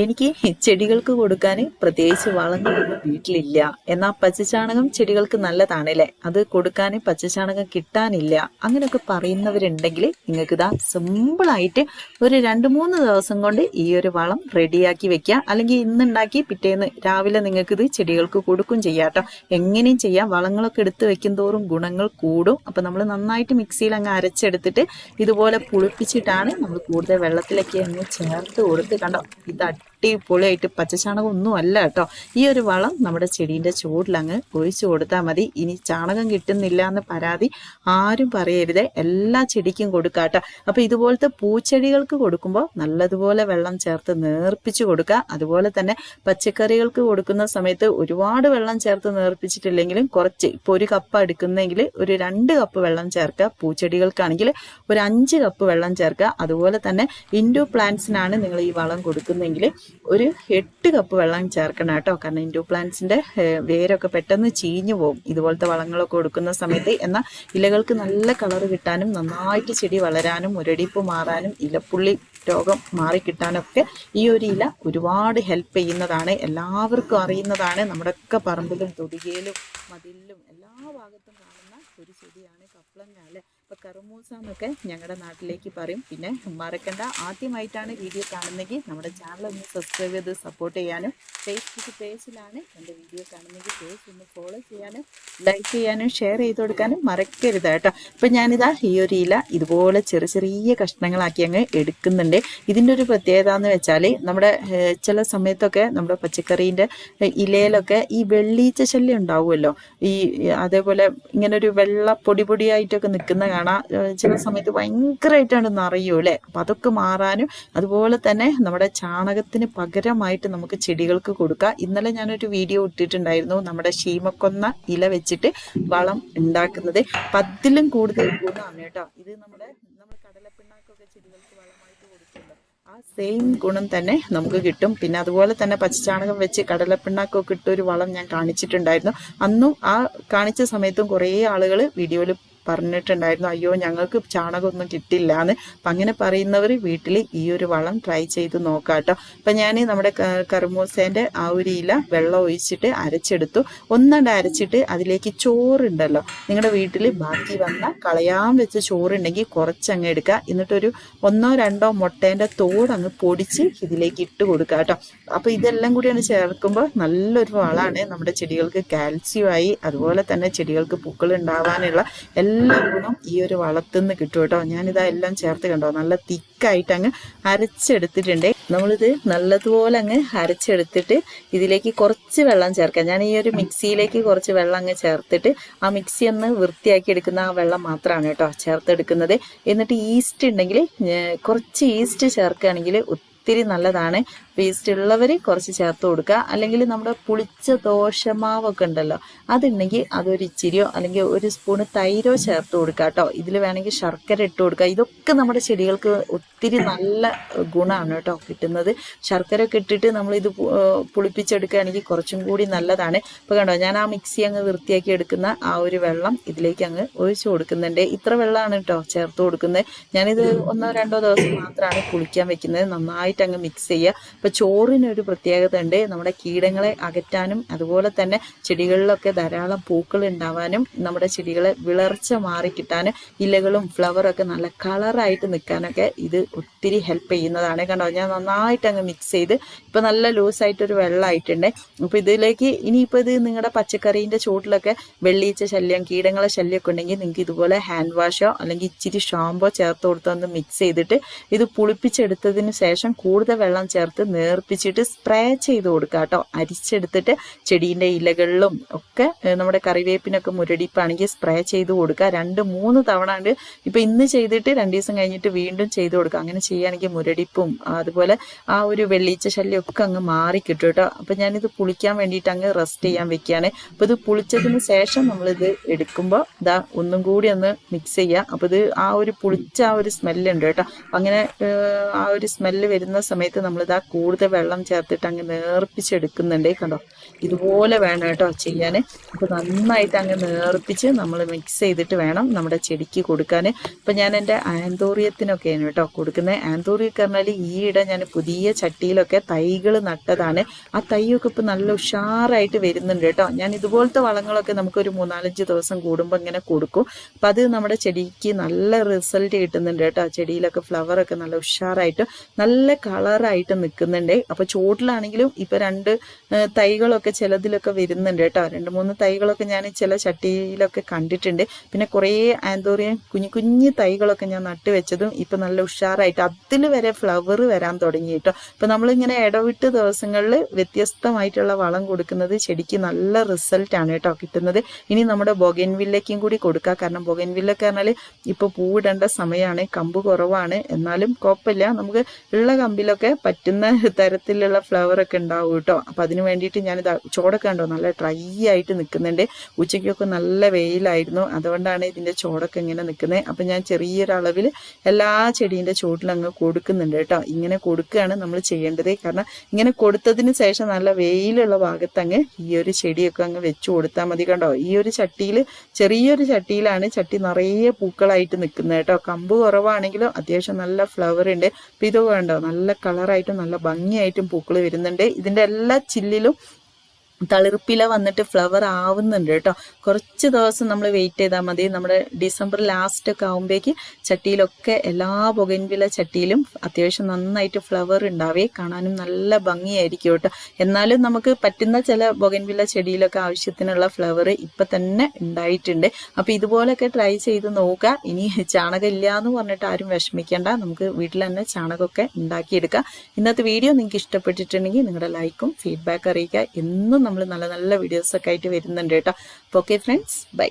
എനിക്ക് ചെടികൾക്ക് കൊടുക്കാൻ പ്രത്യേകിച്ച് വളങ്ങളൊന്നും വീട്ടിലില്ല. എന്നാൽ പച്ചച്ചാണകം ചെടികൾക്ക് നല്ലതാണല്ലേ? അത് കൊടുക്കാൻ പച്ചച്ചാണകം കിട്ടാനില്ല. അങ്ങനെയൊക്കെ പറയുന്നവരുണ്ടെങ്കിൽ നിങ്ങൾക്ക് ഇതാ സിമ്പിളായിട്ട് ഒരു രണ്ട് മൂന്ന് ദിവസം കൊണ്ട് ഈ ഒരു വളം റെഡിയാക്കി വെക്കുക അല്ലെങ്കിൽ ഇന്നുണ്ടാക്കി പിറ്റേന്ന് രാവിലെ നിങ്ങൾക്ക് ഇത് ചെടികൾക്ക് കൊടുക്കും ചെയ്യാട്ടോ എങ്ങനെയും ചെയ്യാം. വളങ്ങളൊക്കെ എടുത്ത് വെക്കും തോറും ഗുണങ്ങൾ കൂടും. അപ്പൊ നമ്മൾ നന്നായിട്ട് മിക്സിയിൽ അങ്ങ് അരച്ചെടുത്തിട്ട് ഇതുപോലെ പുളിപ്പിച്ചിട്ടാണ് നമ്മൾ കൂടുതൽ വെള്ളത്തിലൊക്കെ അങ്ങ് ചേർത്ത് കൊടുത്ത് കണ്ടോ? ഇത് അടിപൊളിയായിട്ട് പച്ചച്ചാണകം ഒന്നും അല്ല കേട്ടോ. ഈ ഒരു വളം നമ്മുടെ ചെടീന്റെ ചൂടിലങ്ങ് ഒഴിച്ചു കൊടുത്താൽ മതി. ഇനി ചാണകം കിട്ടുന്നില്ല എന്ന് പരാതി ആരും പറയരുത്. എല്ലാ ചെടിക്കും കൊടുക്കാം കേട്ടോ. അപ്പം ഇതുപോലത്തെ പൂച്ചെടികൾക്ക് കൊടുക്കുമ്പോൾ നല്ലതുപോലെ വെള്ളം ചേർത്ത് നേർപ്പിച്ച് കൊടുക്കുക അതുപോലെ തന്നെ പച്ചക്കറികൾക്ക് കൊടുക്കുന്ന സമയത്ത് ഒരുപാട് വെള്ളം ചേർത്ത് നേർപ്പിച്ചിട്ടില്ലെങ്കിലും കുറച്ച് ഇപ്പോൾ ഒരു കപ്പ് എടുക്കുന്നെങ്കിൽ ഒരു രണ്ട് കപ്പ് വെള്ളം ചേർക്കുക പൂച്ചെടികൾക്കാണെങ്കിൽ ഒരു അഞ്ച് കപ്പ് വെള്ളം ചേർക്കുക അതുപോലെ തന്നെ ഇൻഡോ പ്ലാന്റ്സിനാണ് നിങ്ങൾ ഈ വളം കൊടുക്കുന്നെങ്കിൽ ഒരു എട്ട് കപ്പ് വെള്ളം ചേർക്കണം കേട്ടോ. കാരണം ഇൻഡോ പ്ലാന്റ്സിന്റെ വേരൊക്കെ പെട്ടെന്ന് ചീഞ്ഞു പോകും. ഇതുപോലത്തെ വളങ്ങളൊക്കെ കൊടുക്കുന്ന സമയത്ത് എന്നാൽ ഇലകൾക്ക് നല്ല കളർ കിട്ടാനും നന്നായിട്ട് ചെടി വളരാനും മുരടിപ്പ് മാറാനും ഇലപ്പുള്ളി രോഗം മാറിക്കിട്ടാനൊക്കെ ഈ ഒരു ഇല ഒരുപാട് ഹെൽപ്പ് ചെയ്യുന്നതാണ്. എല്ലാവർക്കും അറിയുന്നതാണ്. നമ്മുടെയൊക്കെ പറമ്പിലും തൊടികയിലും മതിലിലും എല്ലാ ഭാഗത്തും കാണുന്ന ഒരു ചെടിയാണ് കപ്ലങ്ങ അല്ലേ? ഇപ്പൊ കറുമൂസ എന്നൊക്കെ ഞങ്ങളുടെ നാട്ടിലേക്ക് പറയും. പിന്നെ മറക്കണ്ട. ആദ്യമായിട്ടാണ് വീഡിയോ കാണുന്നെങ്കിൽ നമ്മുടെ ചാനൽ ഒന്ന് സബ്സ്ക്രൈബ് ചെയ്ത് സപ്പോർട്ട് ചെയ്യാനും ഫേസ്ബുക്ക് പേജിലാണ് എന്റെ വീഡിയോ കാണുന്നെങ്കിൽ പേജ് ഒന്ന് ഫോളോ ചെയ്യാനും ലൈക്ക് ചെയ്യാനും ഷെയർ ചെയ്ത് കൊടുക്കാനും മറക്കരുത് കേട്ടോ. ഇപ്പൊ ഞാനിതാ ഈ ഒരു ഇല ഇതുപോലെ ചെറിയ ചെറിയ കഷ്ണങ്ങളാക്കി അങ്ങ് എടുക്കുന്നുണ്ട്. ഇതിന്റെ ഒരു പ്രത്യേകത എന്ന് വെച്ചാൽ നമ്മുടെ ചില സമയത്തൊക്കെ നമ്മുടെ പച്ചക്കറീന്റെ ഇലയിലൊക്കെ ഈ വെള്ളീച്ച ശല്യം ഉണ്ടാവുമല്ലോ. ഈ അതേപോലെ ഇങ്ങനെ ഒരു വെള്ള പൊടി പൊടിയായിട്ടൊക്കെ നിൽക്കുന്ന കാണാം. ചില സമയത്ത് ഭയങ്കരമായിട്ടാണ് നിറയൂ അല്ലേ? അപ്പം അതൊക്കെ മാറാനും അതുപോലെ തന്നെ നമ്മുടെ ചാണകത്തിന് പകരമായിട്ട് നമുക്ക് ചെടികൾക്ക് കൊടുക്കാം. ഇന്നലെ ഞാനൊരു വീഡിയോ ഇട്ടിട്ടുണ്ടായിരുന്നു. നമ്മുടെ ശീമക്കൊന്ന ഇല വെച്ചിട്ട് വളം ഉണ്ടാക്കുന്നത്. പത്തിലും കൂടുതൽ ഗുണമാണ് കേട്ടോ. ഇത് നമ്മുടെ നമ്മുടെ കടലപ്പിണ്ണാക്കൊക്കെ ചെടികൾക്ക് വളമായിട്ട് കൊടുക്കുന്നുണ്ട്. ആ സെയിം ഗുണം തന്നെ നമുക്ക് കിട്ടും. പിന്നെ അതുപോലെ തന്നെ പച്ചച്ചാണകം വെച്ച് കടലപ്പിണ്ണാക്കൊക്കെ ഇട്ട ഒരു വളം ഞാൻ കാണിച്ചിട്ടുണ്ടായിരുന്നു. അന്നും ആ കാണിച്ച സമയത്തും കുറേ ആളുകൾ വീഡിയോയിൽ പറഞ്ഞിട്ടുണ്ടായിരുന്നു അയ്യോ ഞങ്ങൾക്ക് ചാണകമൊന്നും കിട്ടില്ല എന്ന്. അപ്പം അങ്ങനെ പറയുന്നവർ വീട്ടിൽ ഈ ഒരു വളം ട്രൈ ചെയ്ത് നോക്കാം കേട്ടോ അപ്പം ഞാൻ നമ്മുടെ ക- കറുമൂസേന്റെ ആ ഒരു ഇല വെള്ളം ഒഴിച്ചിട്ട് അരച്ചെടുത്തു. ഒന്നണ്ട് അരച്ചിട്ട് അതിലേക്ക് ചോറുണ്ടല്ലോ. നിങ്ങളുടെ വീട്ടിൽ ബാക്കി വന്ന കളയാൻ വെച്ച ചോറുണ്ടെങ്കിൽ കുറച്ചങ്ങ് എടുക്കുക എന്നിട്ടൊരു ഒന്നോ രണ്ടോ മുട്ടേന്റെ തോടങ്ങ് പൊടിച്ച് ഇതിലേക്ക് ഇട്ട് കൊടുക്കുക കേട്ടോ അപ്പോൾ ഇതെല്ലാം കൂടിയാണ് ചേർക്കുമ്പോൾ നല്ലൊരു വളമാണ് നമ്മുടെ ചെടികൾക്ക് കാൽസ്യമായി അതുപോലെ തന്നെ ചെടികൾക്ക് പൂക്കൾ ഉണ്ടാവാനുള്ള എല്ലാ ഗുണം ഈ ഒരു വളത്തുനിന്ന് കിട്ടും കേട്ടോ. ഞാനിതാ എല്ലാം ചേർത്ത് കണ്ടോ? നല്ല തിക്കായിട്ട് അങ്ങ് അരച്ചെടുത്തിട്ടുണ്ട്. നമ്മളിത് നല്ലതുപോലെ അങ്ങ് അരച്ചെടുത്തിട്ട് ഇതിലേക്ക് കുറച്ച് വെള്ളം ചേർക്കാം. ഞാൻ ഈ ഒരു മിക്സിയിലേക്ക് കുറച്ച് വെള്ളം അങ്ങ് ചേർത്തിട്ട് ആ മിക്സി ഒന്ന് വൃത്തിയാക്കി എടുക്കുന്ന ആ വെള്ളം മാത്രമാണ് കേട്ടോ ചേർത്തെടുക്കുന്നത്. എന്നിട്ട് ഈസ്റ്റ് ഉണ്ടെങ്കിൽ കുറച്ച് ഈസ്റ്റ് ചേർക്കുകയാണെങ്കിൽ ഒത്തിരി നല്ലതാണ്. വേസ്റ്റ് ഉള്ളവർ കുറച്ച് ചേർത്ത് കൊടുക്കുക അല്ലെങ്കിൽ നമ്മുടെ പുളിച്ച ദോശമാവൊക്കെ ഉണ്ടല്ലോ അതുണ്ടെങ്കിൽ അതൊരു ഇച്ചിരിയോ അല്ലെങ്കിൽ ഒരു സ്പൂണ് തൈരോ ചേർത്ത് കൊടുക്കുക കേട്ടോ ഇതിൽ വേണമെങ്കിൽ ശർക്കര ഇട്ട് കൊടുക്കുക ഇതൊക്കെ നമ്മുടെ ചെടികൾക്ക് ഒത്തിരി നല്ല ഗുണമാണ് കേട്ടോ കിട്ടുന്നത്. ശർക്കര ഒക്കെ ഇട്ടിട്ട് നമ്മൾ ഇത് പുളിപ്പിച്ചെടുക്കുകയാണെങ്കിൽ കുറച്ചും കൂടി നല്ലതാണ്. ഇപ്പോൾ കണ്ടോ ഞാൻ ആ മിക്സി അങ്ങ് വൃത്തിയാക്കി എടുക്കുന്ന ആ ഒരു വെള്ളം ഇതിലേക്ക് അങ്ങ് ഒഴിച്ചു കൊടുക്കുന്നുണ്ട്. ഇത്ര വെള്ളമാണ് കേട്ടോ ചേർത്ത് കൊടുക്കുന്നത് ഞാനിത് ഒന്നോ രണ്ടോ ദിവസം മാത്രമാണ് പുളിക്കാൻ വെക്കുന്നത്. നന്നായിട്ട് അങ്ങ് മിക്സ് ചെയ്യുക. ഇപ്പൊ ചോറിനൊരു പ്രത്യേകത ഉണ്ട്. നമ്മുടെ കീടങ്ങളെ അകറ്റാനും അതുപോലെ തന്നെ ചെടികളിലൊക്കെ ധാരാളം പൂക്കൾ ഉണ്ടാവാനും നമ്മുടെ ചെടികളെ വിളർച്ച മാറി കിട്ടാനും ഇലകളും ഫ്ലവറൊക്കെ നല്ല കളറായിട്ട് നിൽക്കാനൊക്കെ ഇത് ഒത്തിരി ഹെൽപ്പ് ചെയ്യുന്നതാണ്. കണ്ടോ? ഞാൻ നന്നായിട്ട് അങ്ങ് മിക്സ് ചെയ്ത് ഇപ്പം നല്ല ലൂസായിട്ടൊരു വെള്ളമായിട്ടുണ്ട്. അപ്പം ഇതിലേക്ക് ഇനിയിപ്പോൾ ഇത് നിങ്ങളുടെ പച്ചക്കറീന്റെ ചൂട്ടിലൊക്കെ വെള്ളീച്ച ശല്യം കീടങ്ങളെ ശല്യമൊക്കെ ഉണ്ടെങ്കിൽ നിങ്ങൾക്ക് ഇതുപോലെ ഹാൻഡ് വാഷോ അല്ലെങ്കിൽ ഇച്ചിരി ഷാമ്പോ ചേർത്ത് കൊടുത്തൊന്ന് മിക്സ് ചെയ്തിട്ട് ഇത് പുളിപ്പിച്ചെടുത്തതിന് ശേഷം കൂടുതൽ വെള്ളം ചേർത്ത് നേർപ്പിച്ചിട്ട് സ്പ്രേ ചെയ്ത് കൊടുക്കുക കേട്ടോ. അരിച്ചെടുത്തിട്ട് ചെടീന്റെ ഇലകളിലും ഒക്കെ നമ്മുടെ കറിവേപ്പിനൊക്കെ മുരടിപ്പാണെങ്കിൽ സ്പ്രേ ചെയ്ത് കൊടുക്കുക. രണ്ട് മൂന്ന് തവണ ഉണ്ട് ഇപ്പം ഇന്ന് ചെയ്തിട്ട് രണ്ട് ദിവസം കഴിഞ്ഞിട്ട് വീണ്ടും ചെയ്ത് കൊടുക്കുക. അങ്ങനെ ചെയ്യുകയാണെങ്കിൽ മുരടിപ്പും അതുപോലെ ആ ഒരു വെള്ളീച്ച ശല്യം ഒക്കെ അങ്ങ് മാറി കിട്ടും. കേട്ടോ അപ്പം ഞാനിത് പുളിക്കാൻ വേണ്ടിയിട്ട് അങ്ങ് റെസ്റ്റ് ചെയ്യാൻ വെക്കുകയാണ്. അപ്പോൾ ഇത് പുളിച്ചതിന് ശേഷം നമ്മളിത് എടുക്കുമ്പോൾ ഇതാ ഒന്നും കൂടി ഒന്ന് മിക്സ് ചെയ്യുക. അപ്പോൾ ഇത് ആ ഒരു പുളിച്ച ആ ഒരു സ്മെല്ലുണ്ട് കേട്ടോ. അങ്ങനെ ആ ഒരു സ്മെല്ല് വരുന്ന വരുന്ന സമയത്ത് നമ്മളിതാ കൂടുതൽ വെള്ളം ചേർത്തിട്ട് അങ്ങ് നേർപ്പിച്ചെടുക്കുന്നുണ്ട്. കണ്ടോ? ഇതുപോലെ വേണം കേട്ടോ ചെയ്യാൻ. അപ്പോൾ നന്നായിട്ട് അങ്ങ് നേർപ്പിച്ച് നമ്മൾ മിക്സ് ചെയ്തിട്ട് വേണം നമ്മുടെ ചെടിക്ക് കൊടുക്കാൻ. ഇപ്പം ഞാൻ എന്റെ ആന്തോറിയത്തിനൊക്കെയാണ് കേട്ടോ കൊടുക്കുന്നത്. ആന്തോറിയൊക്കെ പറഞ്ഞാൽ ഈയിടെ ഞാൻ പുതിയ ചട്ടിയിലൊക്കെ തൈകൾ നട്ടതാണ്. ആ തൈയൊക്കെ ഇപ്പം നല്ല ഉഷാറായിട്ട് വരുന്നുണ്ട് കേട്ടോ. ഞാൻ ഇതുപോലത്തെ വളങ്ങളൊക്കെ നമുക്കൊരു മൂന്നാലഞ്ച് ദിവസം കൂടുമ്പോൾ ഇങ്ങനെ കൊടുക്കും. അപ്പം അത് നമ്മുടെ ചെടിക്ക് നല്ല റിസൾട്ട് കിട്ടുന്നുണ്ട് കേട്ടോ. ചെടിയിലൊക്കെ ഫ്ലവറൊക്കെ നല്ല ഉഷാറായിട്ട് നല്ല കളറായിട്ട് നിൽക്കുന്നുണ്ട് അപ്പോൾ ചുവട്ടിലാണെങ്കിലും ഇപ്പോൾ രണ്ട് തൈകളൊക്കെ ചിലതിലൊക്കെ വരുന്നുണ്ട് കേട്ടോ. രണ്ട് മൂന്ന് തൈകളൊക്കെ ഞാൻ ചില ചട്ടിയിലൊക്കെ കണ്ടിട്ടുണ്ട്. പിന്നെ കുറേ ആന്തോറിയൻ കുഞ്ഞു കുഞ്ഞു തൈകളൊക്കെ ഞാൻ നട്ട് വെച്ചതും ഇപ്പം നല്ല ഉഷാറായിട്ട് അതിൽ വരെ ഫ്ലവർ വരാൻ തുടങ്ങി കേട്ടോ. ഇപ്പം നമ്മളിങ്ങനെ ഇടവിട്ട് ദിവസങ്ങളിൽ വ്യത്യസ്തമായിട്ടുള്ള വളം കൊടുക്കുന്നത് ചെടിക്ക് നല്ല റിസൾട്ടാണ് കേട്ടോ കിട്ടുന്നത്. ഇനി നമ്മുടെ ബൊഗൻവില്ലയ്ക്കും കൂടി കൊടുക്കുക കാരണം ബൊഗൻവില്ലൊക്കെ പറഞ്ഞാൽ ഇപ്പോൾ പൂവിടേണ്ട സമയമാണ് കമ്പ് കുറവാണ്. എന്നാലും കുഴപ്പമില്ല. നമുക്ക് ഉള്ള കമ്പിലൊക്കെ പറ്റുന്ന തരത്തിലുള്ള ഫ്ലവർ ഒക്കെ ഉണ്ടാവും കേട്ടോ അപ്പം അതിന് വേണ്ടിയിട്ട് ഞാനിത് ചോടൊക്കെ ഉണ്ടോ നല്ല ഡ്രൈ ആയിട്ട് നിൽക്കുന്നുണ്ട് ഉച്ചയ്ക്കൊക്കെ നല്ല വെയിലായിരുന്നു. അതുകൊണ്ടാണ് ഇതിന്റെ ചോടൊക്കെ ഇങ്ങനെ നിൽക്കുന്നത് അപ്പം ഞാൻ ചെറിയൊരളവിൽ എല്ലാ ചെടീന്റെ ചുവട്ടിലും അങ്ങ് കൊടുക്കുന്നുണ്ട് കേട്ടോ ഇങ്ങനെ കൊടുക്കുകയാണ് നമ്മൾ ചെയ്യേണ്ടത്. കാരണം ഇങ്ങനെ കൊടുത്തതിന് ശേഷം നല്ല വെയിലുള്ള ഭാഗത്ത് അങ്ങ് ഈ ഒരു ചെടിയൊക്കെ അങ്ങ് വെച്ച് കൊടുത്താൽ മതി കണ്ടോ? ഈ ഒരു ചട്ടിയിൽ ചെറിയൊരു ചട്ടിയിലാണ് ചട്ടി നിറയെ പൂക്കളായിട്ട് നിൽക്കുന്നത് കേട്ടോ കമ്പ് കുറവാണെങ്കിലും അത്യാവശ്യം നല്ല ഫ്ലവർ ഉണ്ട്. അപ്പം ഇത് കണ്ടോ? നല്ല കളറായിട്ടും നല്ല ഭംഗിയായിട്ടും പൂക്കൾ വരുന്നുണ്ട്. ഇതിന്റെ എല്ലാ ചില്ലിലും തളിർപ്പില വന്നിട്ട് ഫ്ലവർ ആവുന്നുണ്ട് കേട്ടോ. കുറച്ച് ദിവസം നമ്മൾ വെയിറ്റ് ചെയ്താൽ മതി. നമ്മുടെ ഡിസംബർ ലാസ്റ്റ് ഒക്കെ ആകുമ്പോഴേക്ക് ചട്ടിയിലൊക്കെ എല്ലാ പുകൻവില ചട്ടിയിലും അത്യാവശ്യം നന്നായിട്ട് ഫ്ലവർ ഉണ്ടാവേ കാണാനും നല്ല ഭംഗിയായിരിക്കും കേട്ടോ. എന്നാലും നമുക്ക് പറ്റുന്ന ചില ബൊഗൻവില്ല ചെടിയിലൊക്കെ ആവശ്യത്തിനുള്ള ഫ്ലവർ ഇപ്പം തന്നെ ഉണ്ടായിട്ടുണ്ട്. അപ്പോൾ ഇതുപോലൊക്കെ ട്രൈ ചെയ്ത് നോക്കുക. ഇനി ചാണകം ഇല്ല എന്ന് പറഞ്ഞിട്ട് ആരും വിഷമിക്കേണ്ട. നമുക്ക് വീട്ടിൽ തന്നെ ചാണകമൊക്കെ ഉണ്ടാക്കിയെടുക്കാം. ഇന്നത്തെ വീഡിയോ നിങ്ങൾക്ക് ഇഷ്ടപ്പെട്ടിട്ടുണ്ടെങ്കിൽ നിങ്ങളുടെ ലൈക്കും ഫീഡ്ബാക്ക് അറിയിക്കുക. എന്നും നമ്മൾ നല്ല നല്ല വീഡിയോസൊക്കെ ആയിട്ട് വരുന്നുണ്ട് കേട്ടോ. അപ്പോൾ Okay, friends, bye.